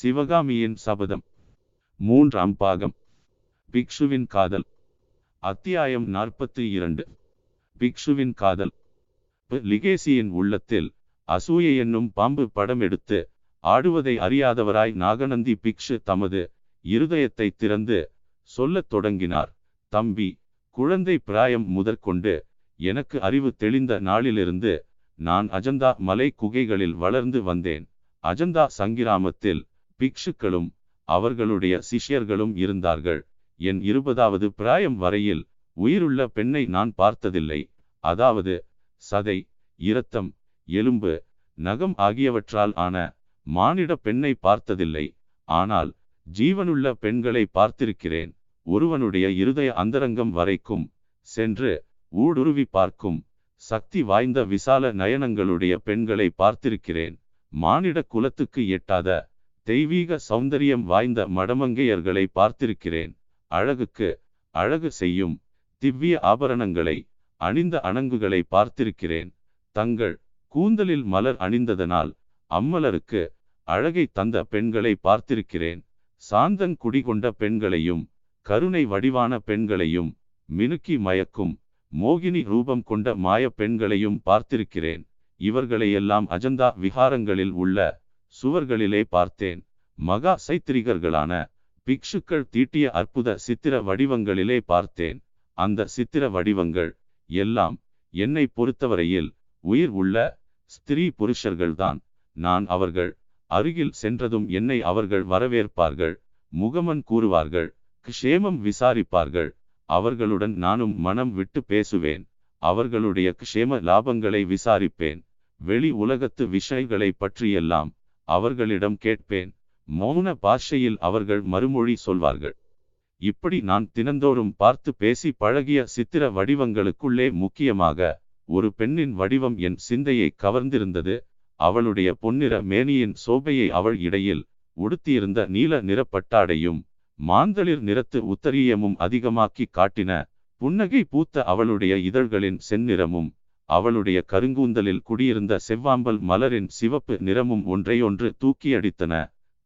சிவகாமியின் சபதம். மூன்றாம் பாகம். பிக்ஷுவின் காதல். அத்தியாயம் நாற்பத்தி இரண்டு. பிக்ஷுவின் காதல். லிகேசியின் உள்ளத்தில் அசூயை என்னும் பாம்பு படம் எடுத்து ஆடுவதை அறியாதவராய் நாகநந்தி பிக்ஷு தமது இருதயத்தை திறந்து சொல்லத் தொடங்கினார். தம்பி குழந்தை பிராயம் முதற்கொண்டு எனக்கு அறிவு தெளிந்த நாளிலிருந்து நான் அஜந்தா மலை குகைகளில் வளர்ந்து வந்தேன். அஜந்தா சங்கிராமத்தில் பிக்ஷுக்களும் அவர்களுடைய சிஷ்யர்களும் இருந்தார்கள். என் இருபதாவது பிராயம் வரையில் உயிருள்ள பெண்ணை நான் பார்த்ததில்லை. அதாவது சதை இரத்தம் எலும்பு நகம் ஆகியவற்றால் ஆன மானிட பெண்ணை பார்த்ததில்லை. ஆனால் ஜீவனுள்ள பெண்களை பார்த்திருக்கிறேன். ஒருவனுடைய இருதய அந்தரங்கம் வரைக்கும் சென்று ஊடுருவி பார்க்கும் சக்தி வாய்ந்த விசால நயனங்களுடைய பெண்களை பார்த்திருக்கிறேன். மானிட குலத்துக்கு எட்டாத தெய்வீக சௌந்தரியம் வாய்ந்த மடமங்கையர்களை பார்த்திருக்கிறேன். அழகுக்கு அழகு செய்யும் திவ்ய ஆபரணங்களை அணிந்த அணங்குகளை பார்த்திருக்கிறேன். தங்கள் கூந்தலில் மலர் அணிந்ததனால் அம்மலருக்கு அழகை தந்த பெண்களை பார்த்திருக்கிறேன். சாந்தன் குடிகொண்ட பெண்களையும் கருணை வடிவான பெண்களையும் மினுக்கி மயக்கும் மோகினி ரூபம் கொண்ட மாய பெண்களையும் பார்த்திருக்கிறேன். இவர்களையெல்லாம் அஜந்தா விகாரங்களில் உள்ள சுவர்களிலே பார்த்தேன் மகா சைத்திரிகர்களான பிக்ஷுக்கள் தீட்டிய அற்புத சித்திர வடிவங்களிலே பார்த்தேன். அந்த சித்திர வடிவங்கள் எல்லாம் என்னை பொறுத்தவரையில் உயிர் உள்ள ஸ்திரீ புருஷர்கள்தான். நான் அவர்கள் அருகில் சென்றதும் என்னை அவர்கள் வரவேற்பார்கள் முகமன் கூறுவார்கள் க்ஷேமம் விசாரிப்பார்கள் அவர்களுடன் நானும் மனம் விட்டு பேசுவேன் அவர்களுடைய க்ஷேம லாபங்களை விசாரிப்பேன் வெளி உலகத்து விஷயங்களை பற்றியெல்லாம் அவர்களிடம் கேட்பேன் மௌன பாஷையில் அவர்கள் மறுமொழி சொல்வார்கள். இப்படி நான் தினந்தோறும் பார்த்து பேசி பழகிய சித்திர வடிவங்களுக்குள்ளே முக்கியமாக ஒரு பெண்ணின் வடிவம் என் சிந்தையை கவர்ந்திருந்தது. அவளுடைய பொன்னிற மேனியின் சோபையை அவள் இடையில் உடுத்தியிருந்த நீல நிறப்பட்டாடையும் மாந்தளிர் நிறத்து உத்தரியமும் அதிகமாக்கி காட்டின புன்னகை பூத்த அவளுடைய இதழ்களின் செந்நிறமும் அவளுடைய கருங்கூந்தலில் குடியிருந்த செவ்வாம்பல் மலரின் சிவப்பு நிறமும் ஒன்றையொன்று தூக்கியடித்தன.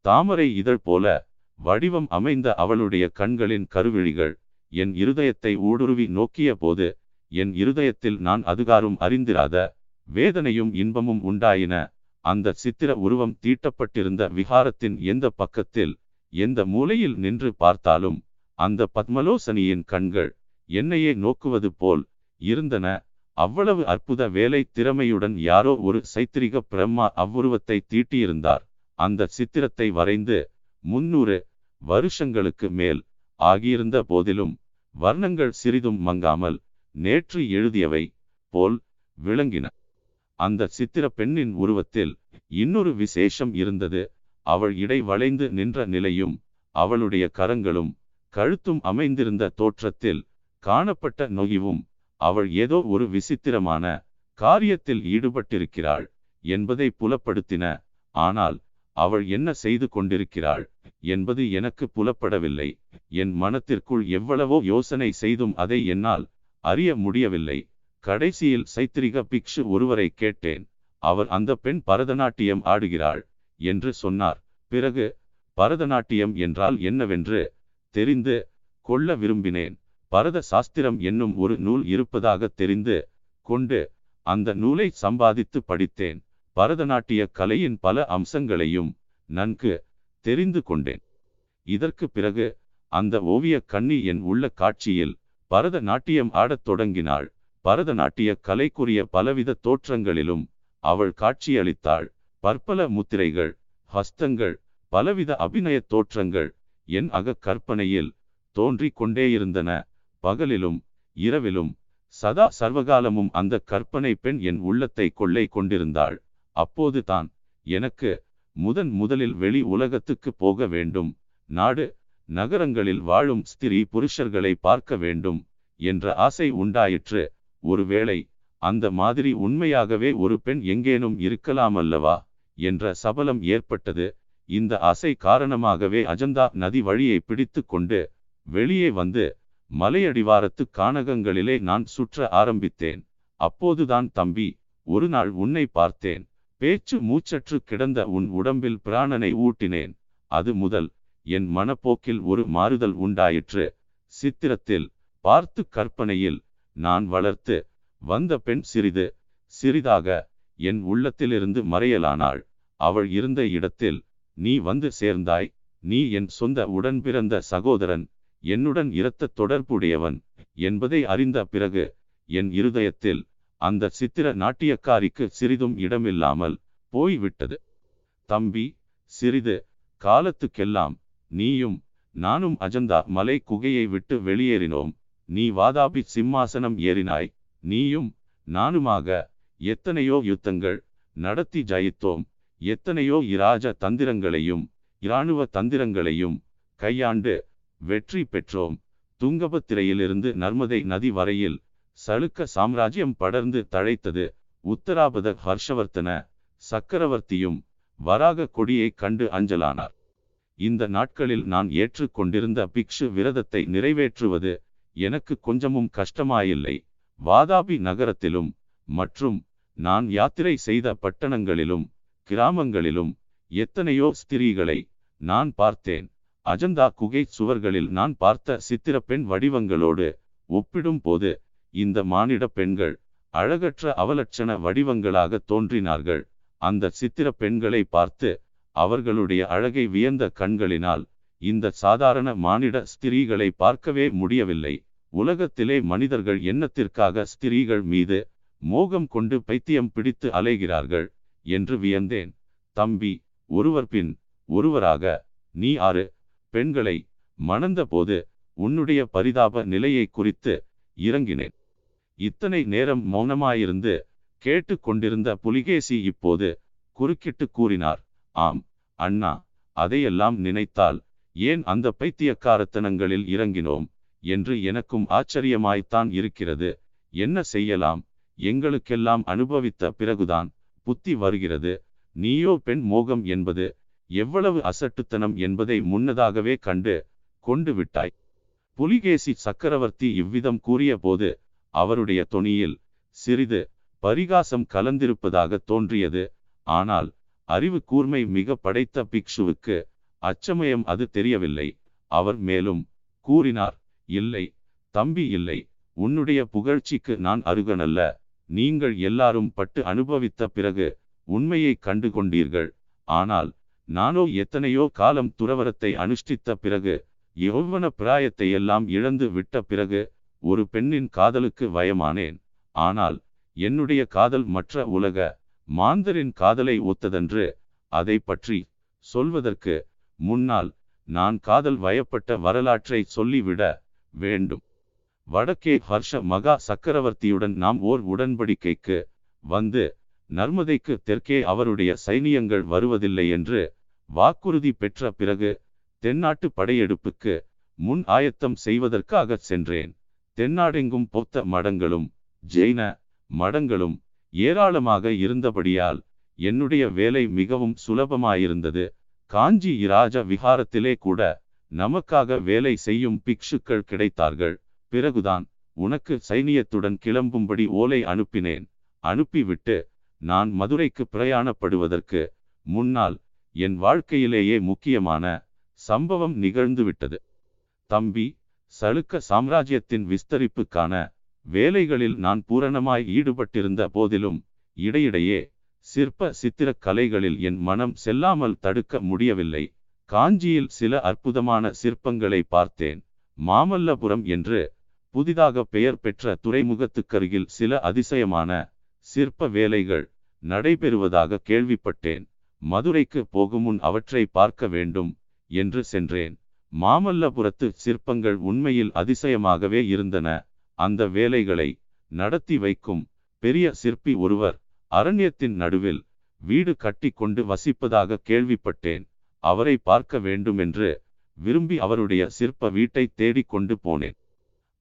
தாமரை இதழ் போல வடிவம் அமைந்த அவளுடைய கண்களின் கருவிழிகள் என் இருதயத்தை ஊடுருவி நோக்கிய போது என் இருதயத்தில் நான் அதுகாரும் அறிந்திராத வேதனையும் இன்பமும் உண்டாயின. அந்த சித்திர உருவம் தீட்டப்பட்டிருந்த விகாரத்தின் எந்த பக்கத்தில் எந்த மூலையில் நின்று பார்த்தாலும் அந்த பத்மலோசனியின் கண்கள் என்னையே நோக்குவது போல் இருந்தன. அவ்வளவு அற்புத வேலை திறமையுடன் யாரோ ஒரு சைத்திரிக பிரம்மா அவ்வுருவத்தை தீட்டியிருந்தார். அந்த சித்திரத்தை வரைந்து முன்னூறு வருஷங்களுக்கு மேல் ஆகியிருந்த போதிலும் வர்ணங்கள் சிறிதும் மங்காமல் நேற்று எழுதியவை போல் விளங்கின. அந்த சித்திர பெண்ணின் உருவத்தில் இன்னொரு விசேஷம் இருந்தது. அவள் இடை வளைந்து நின்ற நிலையும் அவளுடைய கரங்களும் கழுத்தும் அமைந்திருந்த தோற்றத்தில் காணப்பட்ட நொகிவும் அவள் ஏதோ ஒரு விசித்திரமான காரியத்தில் ஈடுபட்டிருக்கிறாள் என்பதை புலப்படுத்தின. ஆனால் அவள் என்ன செய்து கொண்டிருக்கிறாள் என்பது எனக்கு புலப்படவில்லை. என் மனத்திற்குள் எவ்வளவோ யோசனை செய்தும் அதை என்னால் அறிய முடியவில்லை. கடைசியில் சைத்திரிக பிக்ஷு ஒருவரை கேட்டேன். அவர் அந்த பெண் பரதநாட்டியம் ஆடுகிறாள் என்று சொன்னார். பிறகு பரதநாட்டியம் என்றால் என்னவென்று தெரிந்து கொள்ள விரும்பினேன். பரத சாஸ்திரம் என்னும் ஒரு நூல் இருப்பதாக தெரிந்து கொண்டு அந்த நூலை சம்பாதித்து படித்தேன். பரதநாட்டிய கலையின் பல அம்சங்களையும் நன்கு தெரிந்து கொண்டேன். இதற்கு பிறகு அந்த ஓவிய கண்ணி என் உள்ள காட்சியில் பரதநாட்டியம் ஆடத் தொடங்கினாள். பரதநாட்டிய கலைக்குரிய பலவித தோற்றங்களிலும் அவள் காட்சியளித்தாள். பற்பல முத்திரைகள் ஹஸ்தங்கள் பலவித அபிநய தோற்றங்கள் என் அக கற்பனையில் தோன்றிக் கொண்டேயிருந்தன. பகலிலும் இரவிலும் சதா சர்வகாலமும் அந்த கற்பனை பெண் என் உள்ளத்தை கொள்ளை கொண்டிருந்தாள். அப்போது தான் எனக்கு முதன் முதலில் வெளி உலகத்துக்கு போக வேண்டும் நாடு நகரங்களில் வாழும் ஸ்திரீ புருஷர்களை பார்க்க வேண்டும் என்ற ஆசை உண்டாயிற்று. ஒருவேளை அந்த மாதிரி உண்மையாகவே ஒரு பெண் எங்கேனும் இருக்கலாமல்லவா என்ற சபலம் ஏற்பட்டது. இந்த ஆசை காரணமாகவே அஜந்தா நதி வழியை பிடித்து கொண்டு வெளியே வந்து மலையடிவாரத்து கானகங்களிலே நான் சுற்ற ஆரம்பித்தேன். அப்போதுதான் தம்பி ஒரு நாள் உன்னை பார்த்தேன். பேச்சு மூச்சற்று கிடந்த உன் உடம்பில் பிராணனை ஊட்டினேன். அது முதல் என் மனப்போக்கில் ஒரு மாறுதல் உண்டாயிற்று. சித்திரத்தில் பார்த்து கற்பனையில் நான் வளர்த்து வந்த பெண் சிறிது சிறிதாக என் உள்ளத்திலிருந்து மறையலானாள். அவள் இருந்த இடத்தில் நீ வந்து சேர்ந்தாய். நீ என் சொந்த உடன் பிறந்த சகோதரன். என்னுடன் இரத்த தொடர்புடையவன் என்பதை அறிந்த பிறகு என் இருதயத்தில் அந்த சித்திர நாட்டியக்காரிக்கு சிறிதும் இடமில்லாமல் போய்விட்டது. தம்பி சிறிது காலத்துக்கெல்லாம் நீயும் நானும் அஜந்தா மலை குகையை விட்டு வெளியேறினோம். நீ வாதாபி சிம்மாசனம் ஏறினாய். நீயும் நானுமாக எத்தனையோ யுத்தங்கள் நடத்தி ஜெயித்தோம். எத்தனையோ இராஜ தந்திரங்களையும் இராணுவ தந்திரங்களையும் கையாண்டு வெற்றி பெற்றோம். துங்கபத்திரையிலிருந்து நர்மதை நதி வரையில் சளுக்க சாம்ராஜ்யம் படர்ந்து தழைத்தது உத்தராபத ஹர்ஷவர்த்தன சக்கரவர்த்தியும் வராக கொடியை கண்டு அஞ்சலானார். இந்த நாட்களில் நான் ஏற்றுக்கொண்டிருந்த பிக்ஷு விரதத்தை நிறைவேற்றுவது எனக்கு கொஞ்சமும் கஷ்டமாயில்லை. வாதாபி நகரத்திலும் மற்றும் நான் யாத்திரை செய்த பட்டணங்களிலும் கிராமங்களிலும் எத்தனையோ ஸ்திரீகளை நான் பார்த்தேன். அஜந்தா குகை சுவர்களில் நான் பார்த்த சித்திர பெண் வடிவங்களோடு ஒப்பிடும் போது இந்த மானிட பெண்கள் அழகற்ற அவலட்சண வடிவங்களாக தோன்றினார்கள். அந்த சித்திர பெண்களை பார்த்து அவர்களுடைய அழகை வியந்த கண்களினால் இந்த சாதாரண மானிட ஸ்திரீகளை பார்க்கவே முடியவில்லை. உலகத்திலே மனிதர்கள் எண்ணத்திற்காக ஸ்திரீகள் மீது மோகம் கொண்டு பைத்தியம் பிடித்து அலைகிறார்கள் என்று வியந்தேன். தம்பி ஒருவர் பின் ஒருவராக நீ ஆறு பெண்களை மணந்தபோது உன்னுடைய பரிதாப நிலையை குறித்து இறங்கினேன். இத்தனை நேரம் மௌனமாயிருந்து கேட்டு கொண்டிருந்த புலிகேசி இப்போது குறுக்கிட்டு கூறினார் ஆம் அண்ணா அதையெல்லாம் நினைத்தால் ஏன் அந்த பைத்தியக்காரத்தனங்களில் இறங்கினோம்? என்று எனக்கும் ஆச்சரியமாய்த்தான் இருக்கிறது. என்ன செய்யலாம்? எங்களுக்கெல்லாம் அனுபவித்த பிறகுதான் புத்தி வருகிறது. நீயோ பெண் மோகம் என்பது எவ்வளவு அசட்டுத்தனம் என்பதை முன்னதாகவே கண்டு கொண்டு விட்டாய். புலிகேசி சக்கரவர்த்தி இவ்விதம் கூறிய போது அவருடைய தொனியில் சிறிது பரிகாசம் கலந்திருப்பதாக தோன்றியது. ஆனால் அறிவு கூர்மை மிக படைத்த பிக்ஷுவுக்கு அச்சமயம் அது தெரியவில்லை. அவர் மேலும் கூறினார் இல்லை தம்பி இல்லை. உன்னுடைய புகழ்ச்சிக்கு நான் அருகனல்ல. நீங்கள் எல்லாரும் பட்டு அனுபவித்த பிறகு உண்மையை கண்டு கொண்டீர்கள் ஆனால் நானோ எத்தனையோ காலம் துறவரத்தை அனுஷ்டித்த பிறகு யௌவன பிராயத்தை எல்லாம் இழந்து விட்ட பிறகு ஒரு பெண்ணின் காதலுக்கு வயமானேன். ஆனால் என்னுடைய காதல் மற்ற உலக மாந்தரின் காதலை ஒத்ததன்று அதை பற்றி சொல்வதற்கு முன்னால் நான் காதல் வயப்பட்ட வரலாற்றை சொல்லிவிட வேண்டும். வடக்கே ஹர்ஷ மகா சக்கரவர்த்தியுடன் நாம் ஓர் உடன்படிக்கைக்கு வந்து நர்மதைக்கு தெற்கே அவருடைய சைனியங்கள் வருவதில்லை என்று வாக்குறுதி பெற்ற பிறகு தென்னாட்டு படையெடுப்புக்கு முன் ஆயத்தம் செய்வதற்காக சென்றேன். தென்னாடெங்கும் பொத்த மடங்களும் ஜெயின மடங்களும் ஏராளமாக இருந்தபடியால் என்னுடைய வேலை மிகவும் சுலபமாயிருந்தது. காஞ்சி இராஜ விகாரத்திலே கூட நமக்காக வேலை செய்யும் பிக்ஷுக்கள் கிடைத்தார்கள். பிறகுதான் உனக்கு சைனியத்துடன் கிளம்பும்படி ஓலை அனுப்பினேன். அனுப்பிவிட்டு நான் மதுரைக்கு பிரயாணப்படுவதற்கு முன்னால் என் வாழ்க்கையிலேயே முக்கியமான சம்பவம் நிகழ்ந்துவிட்டது. தம்பி சளுக்க சாம்ராஜ்யத்தின் விஸ்தரிப்புக்கான வேலைகளில் நான் பூரணமாய் ஈடுபட்டிருந்த போதிலும் இடையிடையே சிற்ப சித்திரக் கலைகளில் என் மனம் செல்லாமல் தடுக்க முடியவில்லை. காஞ்சியில் சில அற்புதமான சிற்பங்களை பார்த்தேன். மாமல்லபுரம் என்று புதிதாக பெயர் பெற்ற துறைமுகத்துக்கருகில் சில அதிசயமான சிற்ப வேலைகள் நடைபெறுவதாக கேள்விப்பட்டேன். மதுரைக்கு போகுமுன் அவற்றை பார்க்க வேண்டும் என்று சென்றேன். மாமல்லபுரத்து சிற்பங்கள் உண்மையில் அதிசயமாகவே இருந்தன. அந்த வேலைகளை நடத்தி வைக்கும் பெரிய சிற்பி ஒருவர் அரண்யத்தின் நடுவில் வீடு கட்டி கொண்டு வசிப்பதாக கேள்விப்பட்டேன். அவரை பார்க்க வேண்டுமென்று விரும்பி அவருடைய சிற்ப வீட்டை தேடிக் கொண்டு போனேன்.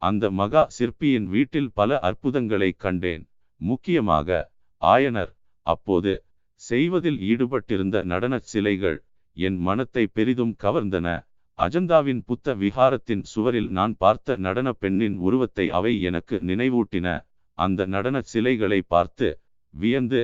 அந்த மகா சிற்பியின் வீட்டில் பல அற்புதங்களை கண்டேன். முக்கியமாக ஆயனர் அப்போது செய்வதில் ஈடுபட்டிருந்த நடனச் சிலைகள் என் மனத்தை பெரிதும் கவர்ந்தன. அஜந்தாவின் புத்த விகாரத்தின் சுவரில் நான் பார்த்த நடன பெண்ணின் உருவத்தை அவை எனக்கு நினைவூட்டின. அந்த நடன சிலைகளை பார்த்து வியந்து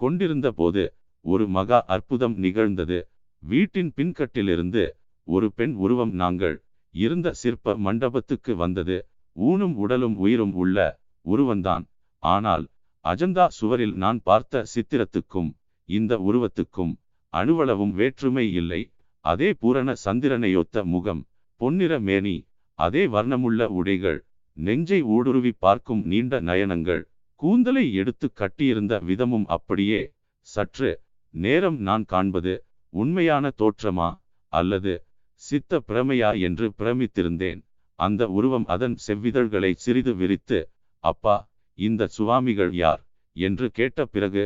கொண்டிருந்த போது ஒரு மகா அற்புதம் நிகழ்ந்தது. வீட்டின் பின்கட்டிலிருந்து ஒரு பெண் உருவம் நாங்கள் இருந்த சிற்ப மண்டபத்துக்கு வந்தது. ஊனும் உடலும் உயிரும் உள்ள உருவந்தான் ஆனால் அஜந்தா சுவரில் நான் பார்த்த சித்திரத்துக்கும் இந்த உருவத்துக்கும் அணுவளவும் வேற்றுமை இல்லை. அதே பூரண சந்திரனையொத்த முகம் பொன்னிற மேனி அதே வர்ணமுள்ள உடைகள் நெஞ்சை ஊடுருவி பார்க்கும் நீண்ட நயனங்கள் கூந்தலை எடுத்து கட்டியிருந்த விதமும் அப்படியே. சற்று நேரம் நான் காண்பது உண்மையான தோற்றமா அல்லது சித்த பிரமையா என்று பிரமித்திருந்தேன். அந்த உருவம் அதன் செவ்விதழ்களை சிறிது விரித்து அப்பா இந்த சுவாமிகள் யார் என்று கேட்ட பிறகு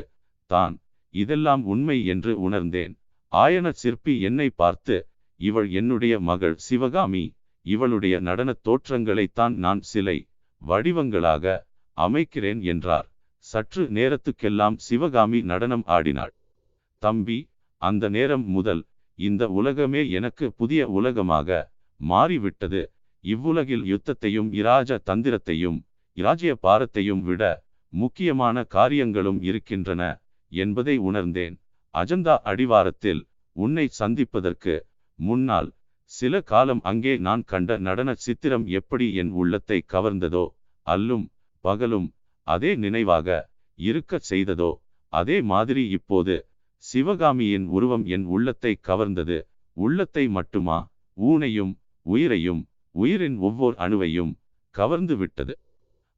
தான் இதெல்லாம் உண்மை என்று உணர்ந்தேன். ஆயன சிற்பி என்னை பார்த்து இவள் என்னுடைய மகள் சிவகாமி இவளுடைய நடனத் தோற்றங்களைத்தான் நான் சிலை வடிவங்களாக அமைக்கிறேன் என்றார். சற்று நேரத்துக்கெல்லாம் சிவகாமி நடனம் ஆடினாள். தம்பி அந்த நேரம் முதல் இந்த உலகமே எனக்கு புதிய உலகமாக மாறிவிட்டது. இவ்வுலகில் யுத்தத்தையும் இராஜ தந்திரத்தையும் இராஜ்ய பாரத்தையும் விட முக்கியமான காரியங்களும் இருக்கின்றன என்பதை உணர்ந்தேன். அஜந்தா அடிவாரத்தில் உன்னை சந்திப்பதற்கு முன்னால் சில காலம் அங்கே நான் கண்ட நடன சித்திரம் எப்படி என் உள்ளத்தை கவர்ந்ததோ அல்லும் பகலும் அதே நினைவாக இருக்கச் செய்ததோ அதே மாதிரி இப்போது சிவகாமியின் உருவம் என் உள்ளத்தை கவர்ந்தது. உள்ளத்தை மட்டுமா? ஊனையும் உயிரையும் உயிரின் ஒவ்வொரு அணுவையும் கவர்ந்து விட்டது.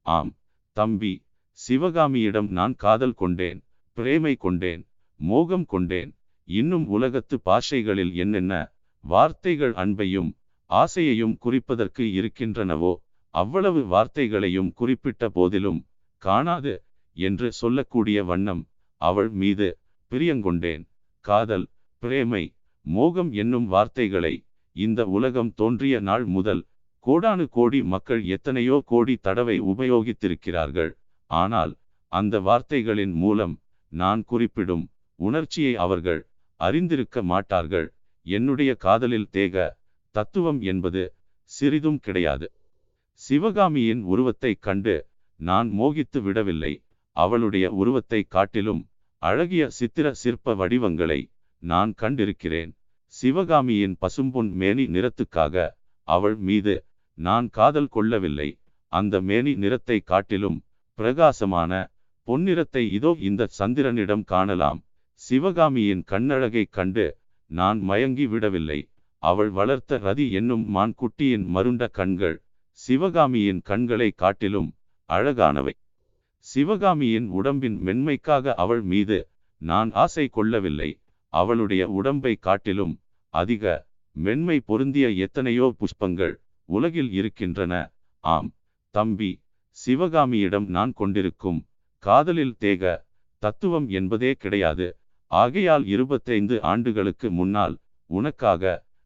ஆம் தம்பி சிவகாமியிடம் நான் காதல் கொண்டேன் பிரேமை கொண்டேன் மோகம் கொண்டேன். இன்னும் உலகத்து பாஷைகளில் என்னென்ன வார்த்தைகள் அன்பையும் ஆசையையும் குறிப்பதற்கு இருக்கின்றனவோ அவ்வளவு வார்த்தைகளையும் குறிப்பிட்ட போதிலும் காணாது என்று சொல்லக்கூடிய வண்ணம் அவள் மீது பிரியங்கொண்டேன். காதல் பிரேமை மோகம் என்னும் வார்த்தைகளை இந்த உலகம் தோன்றிய நாள் முதல் கோடானு கோடி மக்கள் எத்தனையோ கோடி தடவை உபயோகித்திருக்கிறார்கள். ஆனால் அந்த வார்த்தைகளின் மூலம் நான் குறிப்பிடும் உணர்ச்சியை அவர்கள் அறிந்திருக்க மாட்டார்கள். என்னுடைய காதலில் தேக தத்துவம் என்பது சிறிதும் கிடையாது. சிவகாமியின் உருவத்தை கண்டு நான் மோகித்து விடவில்லை. அவளுடைய உருவத்தை காட்டிலும் அழகிய சித்திர சிற்ப வடிவங்களை நான் கண்டிருக்கிறேன். சிவகாமியின் பசும்பொன் மேனி நிறத்துக்காக அவள் மீது நான் காதல் கொள்ளவில்லை. அந்த மேனி நிறத்தை காட்டிலும் பிரகாசமான பொன்னிறத்தை இதோ இந்த சந்திரனிடம் காணலாம். சிவகாமியின் கண்ணழகை கண்டு நான் மயங்கி விடவில்லை. அவள் வளர்த்த ரதி என்னும் மான்குட்டியின் மருண்ட கண்கள் சிவகாமியின் கண்களை காட்டிலும் அழகானவை. சிவகாமியின் உடம்பின் மென்மைக்காக அவள் மீது நான் ஆசை கொள்ளவில்லை. அவளுடைய உடம்பை காட்டிலும் அதிக மென்மை பொருந்திய எத்தனையோ புஷ்பங்கள் உலகில் இருக்கின்றன. ஆம் தம்பி சிவகாமியிடம் நான் கொண்டிருக்கும் காதலில் தேக தத்துவம் என்பதே கிடையாது. ஆகையால் இருபத்தைந்து ஆண்டுகளுக்கு முன்னால் உனக்காக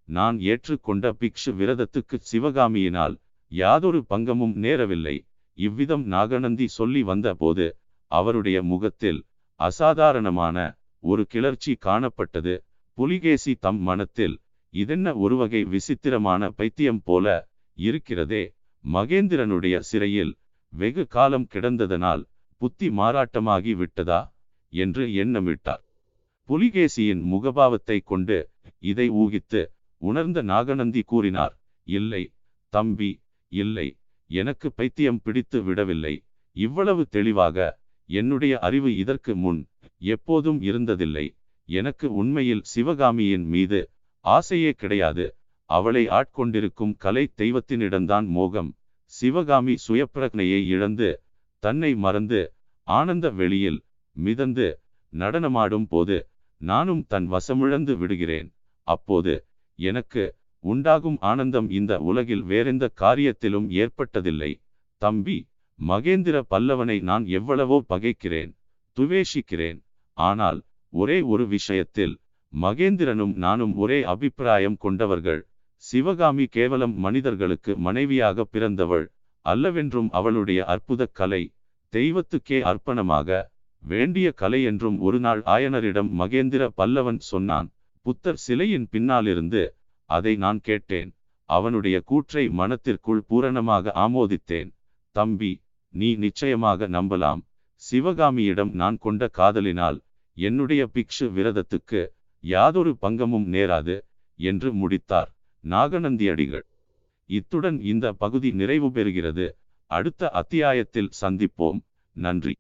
நான் ஏற்றுக்கொண்ட பிக்ஷு விரதத்துக்கு சிவகாமியினால் யாதொரு பங்கமும் நேரவில்லை. இவ்விதம் நாகநந்தி சொல்லி வந்த போது அவருடைய முகத்தில் அசாதாரணமான ஒரு கிளர்ச்சி காணப்பட்டது. புலிகேசி தம் மனத்தில் இதென்ன ஒருவகை விசித்திரமான பைத்தியம் போல இருக்கிறதே. மகேந்திரனுடைய சிறையில் வெகு காலம் கிடந்ததனால் புத்தி மாறாட்டமாகி விட்டதா? என்று எண்ணமிட்டார். புலிகேசியின் முகபாவத்தை கொண்டு இதை ஊகித்து உணர்ந்த நாகநந்தி கூறினார் இல்லை தம்பி இல்லை எனக்கு பைத்தியம் பிடித்து விடவில்லை. இவ்வளவு தெளிவாக என்னுடைய அறிவு இதற்கு முன் எப்போதும் இருந்ததில்லை. எனக்கு உண்மையில் சிவகாமியின் மீது ஆசையே கிடையாது. அவளை ஆட்கொண்டிருக்கும் கலை தெய்வத்தினிடம்தான் மோகம். சிவகாமி சுயப்பிரக்னையை இழந்து தன்னை மறந்து ஆனந்த வெளியில் மிதந்து நடனமாடும் போது நானும் தன் வசமிழந்து விடுகிறேன். அப்போது எனக்கு உண்டாகும் ஆனந்தம் இந்த உலகில் வேறெந்த காரியத்திலும் ஏற்பட்டதில்லை. தம்பி மகேந்திர பல்லவனை நான் எவ்வளவோ பகைக்கிறேன் துவேஷிக்கிறேன். ஆனால் ஒரே ஒரு விஷயத்தில் மகேந்திரனும் நானும் ஒரே அபிப்பிராயம் கொண்டவர்கள். சிவகாமி கேவலம் மனிதர்களுக்கு மனைவியாக பிறந்தவள் அல்லவென்றும் அவளுடைய அற்புத கலை தெய்வத்துக்கே அர்ப்பணமாக வேண்டிய கலை என்றும் ஒரு நாள் ஆயனரிடம் மகேந்திர பல்லவன் சொன்னான். புத்தர் சிலையின் பின்னாலிருந்து அதை நான் கேட்டேன். அவனுடைய கூற்றை மனத்திற்குள் பூரணமாக ஆமோதித்தேன். தம்பி நீ நிச்சயமாக நம்பலாம். சிவகாமியிடம் நான் கொண்ட காதலினால் என்னுடைய பிக்ஷு விரதத்துக்கு யாதொரு பங்கமும் நேராது என்று முடித்தார். நாகநந்தியடிகள். இத்துடன் இந்த பகுதி நிறைவு பெறுகிறது. அடுத்த அத்தியாயத்தில் சந்திப்போம். நன்றி.